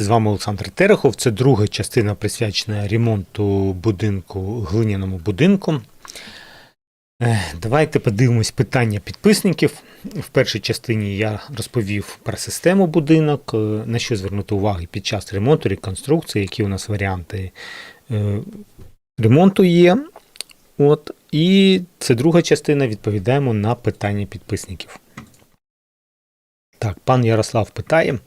З вами Олександр Терехов. Це друга частина присвячена ремонту будинку, глиняному будинку. Е, Давайте подивимось питання підписників. В першій частині я розповів про систему будинок, е, на що звернути увагу під час ремонту, реконструкції, які у нас варіанти е, ремонту є. От. І це друга частина. Відповідаємо на питання підписників. Так, пан Ярослав питає.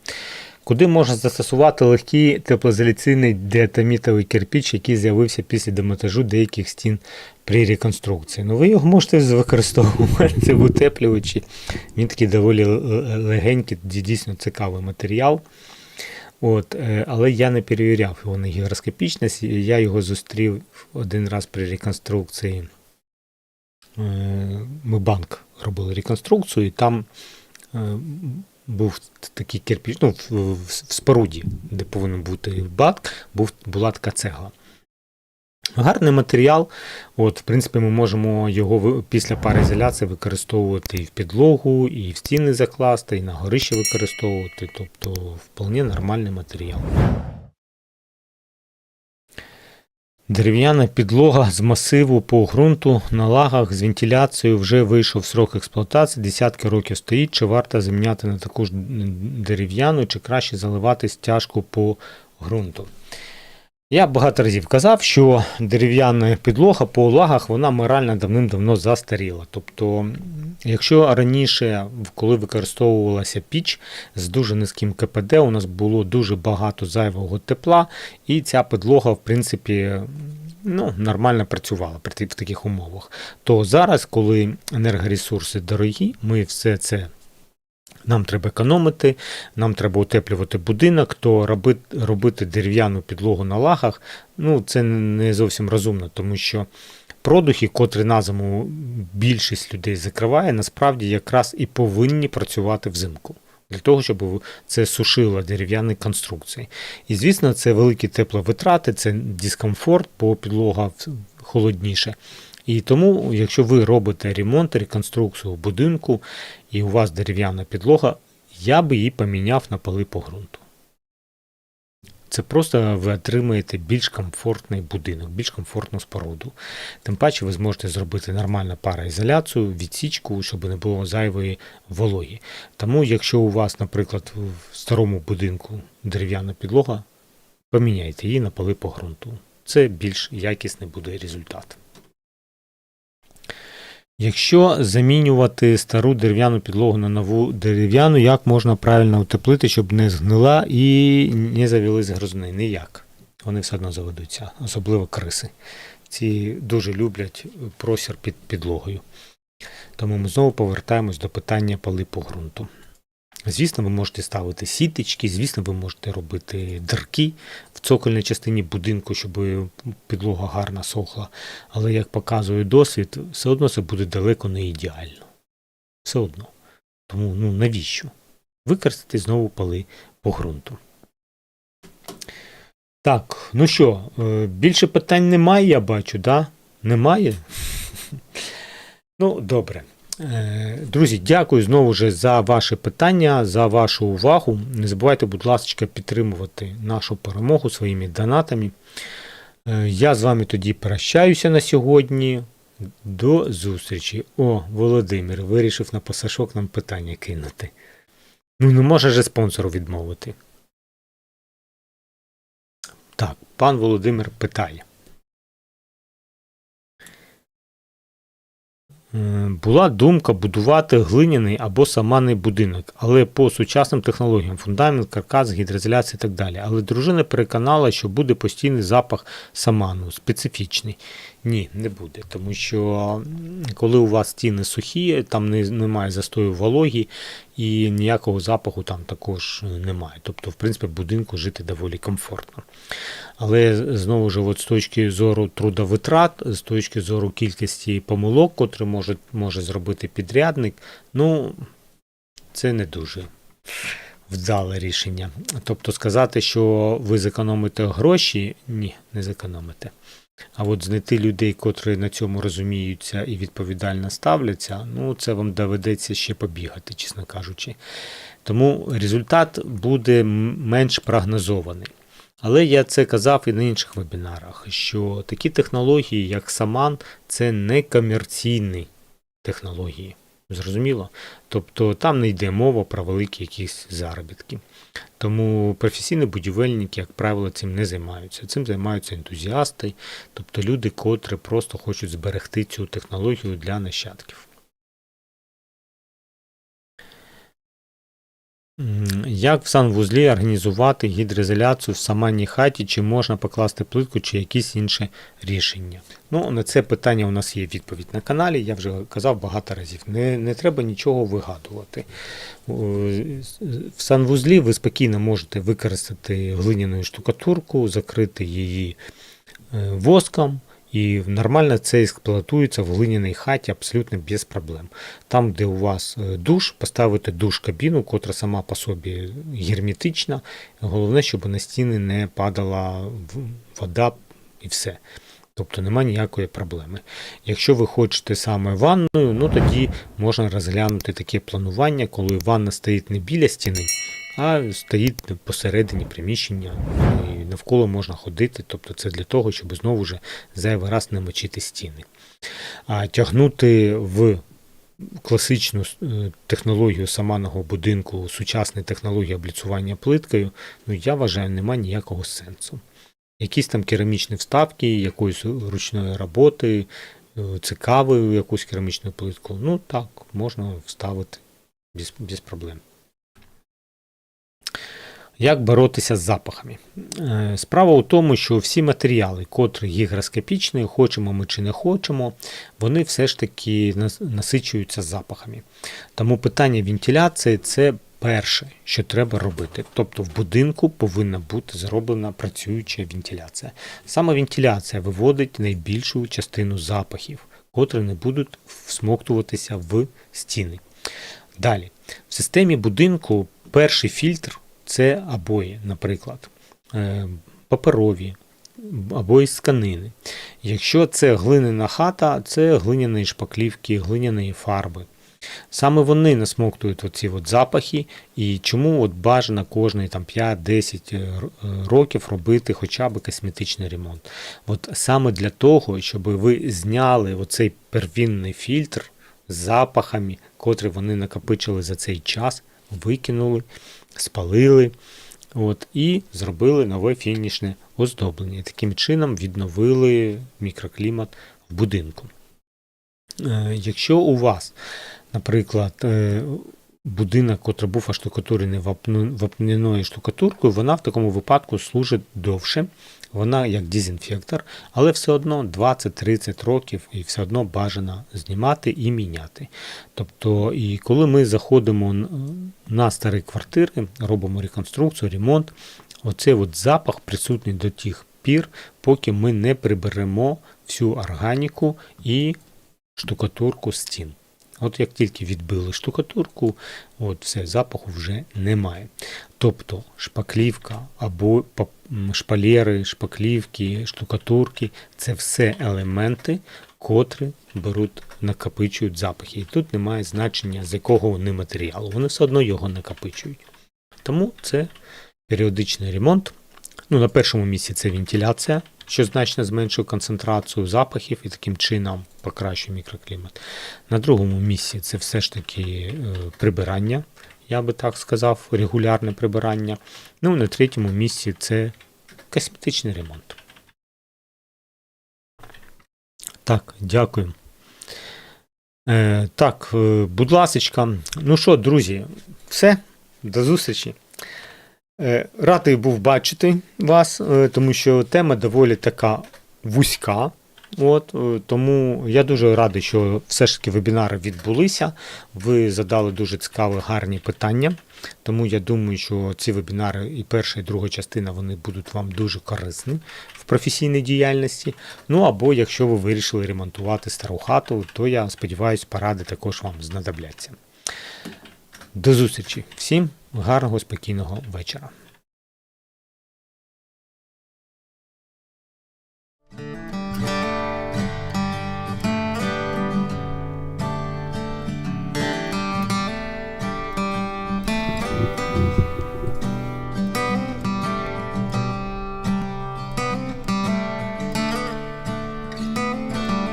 Куди можна застосувати легкий теплоізоляційний діатомітовий кирпіч, який з'явився після демонтажу деяких стін при реконструкції? Ну, ви його можете використовувати в утеплювачі. Він такий доволі легенький, дійсно цікавий матеріал. От, е, але я не перевіряв його на гігроскопічність. Я його зустрів один раз при реконструкції. Е, Ми банк робили реконструкцію, і там е, був такий кирпіч, ну, в, в, споруді, де повинен бути бак, був, була така цегла. Гарний матеріал. От, в принципі, ми можемо його після після пароізоляції використовувати і в підлогу, і в стіни закласти, і на горище використовувати. Тобто, вполне нормальний матеріал. Дерев'яна підлога з масиву по ґрунту на лагах з вентиляцією вже вийшов срок експлуатації, десятки років стоїть. Чи варто заміняти на таку ж дерев'яну, чи краще заливати стяжку по ґрунту? Я багато разів казав, що дерев'яна підлога по лагах вона морально давним-давно застаріла. Тобто, якщо раніше, коли використовувалася піч з дуже низьким КПД, у нас було дуже багато зайвого тепла, і ця підлога, в принципі, ну, нормально працювала в таких умовах. То зараз, коли енергоресурси дорогі, ми все це. Нам треба економити, нам треба утеплювати будинок, то робити, робити дерев'яну підлогу на лагах, ну це не зовсім розумно, тому що продухи, котрі на зиму більшість людей закриває, насправді якраз і повинні працювати взимку. Для того, щоб це сушило дерев'яні конструкції. І, звісно, це великі тепловитрати, це дискомфорт, бо підлога холодніше. І тому, якщо ви робите ремонт, реконструкцію будинку, і у вас дерев'яна підлога, я би її поміняв на поли по ґрунту. Це просто ви отримаєте більш комфортний будинок, більш комфортну споруду. Тим паче ви зможете зробити нормальну пароізоляцію, відсічку, щоб не було зайвої вологі. Тому, якщо у вас, наприклад, в старому будинку дерев'яна підлога, поміняйте її на поли по ґрунту. Це більш якісний буде результат. Якщо замінювати стару дерев'яну підлогу на нову дерев'яну, як можна правильно утеплити, щоб не згнила і не завілись грозни? Ніяк. Вони все одно заведуться, особливо криси. Ці дуже люблять просір під підлогою. Тому ми знову повертаємось до питання палипу ґрунту. Звісно, ви можете ставити сіточки, звісно, ви можете робити дирки в цокольній частині будинку, щоб підлога гарно сохла. Але як показує досвід, все одно це буде далеко не ідеально. Все одно. Тому ну навіщо? Використати знову поли по ґрунту. Так, ну що, е, більше питань немає, я бачу, да? Немає? Ну, добре. Е, Друзі, дякую знову ж за ваші питання, за вашу увагу. Не забувайте, будь ласка, підтримувати нашу перемогу своїми донатами. Е, Я з вами тоді прощаюся на сьогодні. До зустрічі. О, Володимир вирішив на пасашок нам питання кинути. Ну, не може же спонсору відмовити. Так, пан Володимир питає. Була думка будувати глиняний або саманний будинок, але по сучасним технологіям фундамент, каркас, гідроізоляція і так далі. Але дружина переконала, що буде постійний запах саману, специфічний. Ні, не буде, тому що коли у вас стіни сухі, там не, немає застою вологі і ніякого запаху там також немає. Тобто, в принципі, в будинку жити доволі комфортно. Але знову ж, от з точки зору трудовитрат, з точки зору кількості помилок, котрі може, може зробити підрядник, ну це не дуже вдале рішення. Тобто сказати, що ви зекономите гроші, ні, не зекономите. А от знайти людей, котрі на цьому розуміються і відповідально ставляться, ну це вам доведеться ще побігати, чесно кажучи. Тому результат буде менш прогнозований. Але я це казав і на інших вебінарах, що такі технології, як Саман, це не комерційні технології. Зрозуміло? Тобто там не йде мова про великі якісь заробітки. Тому професійні будівельники, як правило, цим не займаються. Цим займаються ентузіасти, тобто люди, котрі просто хочуть зберегти цю технологію для нащадків. Як в санвузлі організувати гідроізоляцію в саманній хаті, чи можна покласти плитку, чи якісь інші рішення? Ну, на це питання у нас є відповідь на каналі. Я вже казав багато разів. Не, не треба нічого вигадувати. В санвузлі ви спокійно можете використати глиняну штукатурку, закрити її е, воском. І нормально це експлуатується в глиняній хаті абсолютно без проблем. Там, де у вас е, душ, поставити душ-кабіну, котра сама по собі герметична. Головне, щоб на стіни не падала вода і все. Тобто немає ніякої проблеми. Якщо ви хочете саме ванною, ну тоді можна розглянути таке планування, коли ванна стоїть не біля стіни, а стоїть посередині приміщення, і навколо можна ходити. Тобто це для того, щоб знову ж зайвий раз не мочити стіни. А тягнути в класичну е, технологію саманого будинку, сучасні технології обліцування плиткою, ну я вважаю, немає ніякого сенсу. Якісь там керамічні вставки, якоїсь ручної роботи, е, цікаву якусь керамічну плитку, ну так, можна вставити без, без проблем. Як боротися з запахами? Е, Справа у тому, що всі матеріали, котрі гігроскопічні, хочемо ми чи не хочемо, вони все ж таки насичуються запахами. Тому питання вентиляції це перше, що треба робити. Тобто в будинку повинна бути зроблена працююча вентиляція. Саме вентиляція виводить найбільшу частину запахів, котрі не будуть всмоктуватися в стіни. Далі, в системі будинку перший фільтр це обої, наприклад, е, паперові або із тканини. Якщо це глиняна хата, це глиняні шпаклівки, глиняні фарби. Саме вони насмоктують оці от запахи, і чому от бажано кожні 5-10 е, років робити хоча б косметичний ремонт. От саме для того, щоб ви зняли оцей первинний фільтр з запахами, котрі вони накопичили за цей час, викинули, спалили. От, і зробили нове фінішне оздоблення. І таким чином відновили мікроклімат в будинку. Е, Якщо у вас, наприклад, е, будинок, котрий був оштукатурений вапняною штукатуркою, вона в такому випадку служить довше. Вона як дезінфектор, але все одно 20-30 років і все одно бажано знімати і міняти. Тобто, і коли ми заходимо на старі квартири, робимо реконструкцію, ремонт, оцей от запах присутній до тих пір, поки ми не приберемо всю органіку і штукатурку стін. От як тільки відбили штукатурку, от все, запаху вже немає. Тобто шпаклівка або шпалери, шпаклівки, штукатурки це все елементи, котрі беруть, накопичують запахи. І тут немає значення, з якого вони матеріалу. Вони все одно його накопичують. Тому це періодичний ремонт. Ну, на першому місці це вентиляція, що значно зменшує концентрацію запахів і таким чином покращує мікроклімат. На другому місці це все ж таки е, прибирання, я би так сказав, регулярне прибирання. Ну, на третьому місці це косметичний ремонт. Так, дякую. Е, так, е, будь ласочка. Ну що, друзі, все, до зустрічі. Е, Радий був бачити вас, е, тому що тема доволі така вузька. От, е, тому я дуже радий, що все ж таки вебінари відбулися. Ви задали дуже цікаві, гарні питання. Тому я думаю, що ці вебінари, і перша, і друга частина, вони будуть вам дуже корисні в професійній діяльності. Ну або якщо ви вирішили ремонтувати стару хату, то я сподіваюся, поради також вам знадобляться. До зустрічі! Всім гарного, спокійного вечора.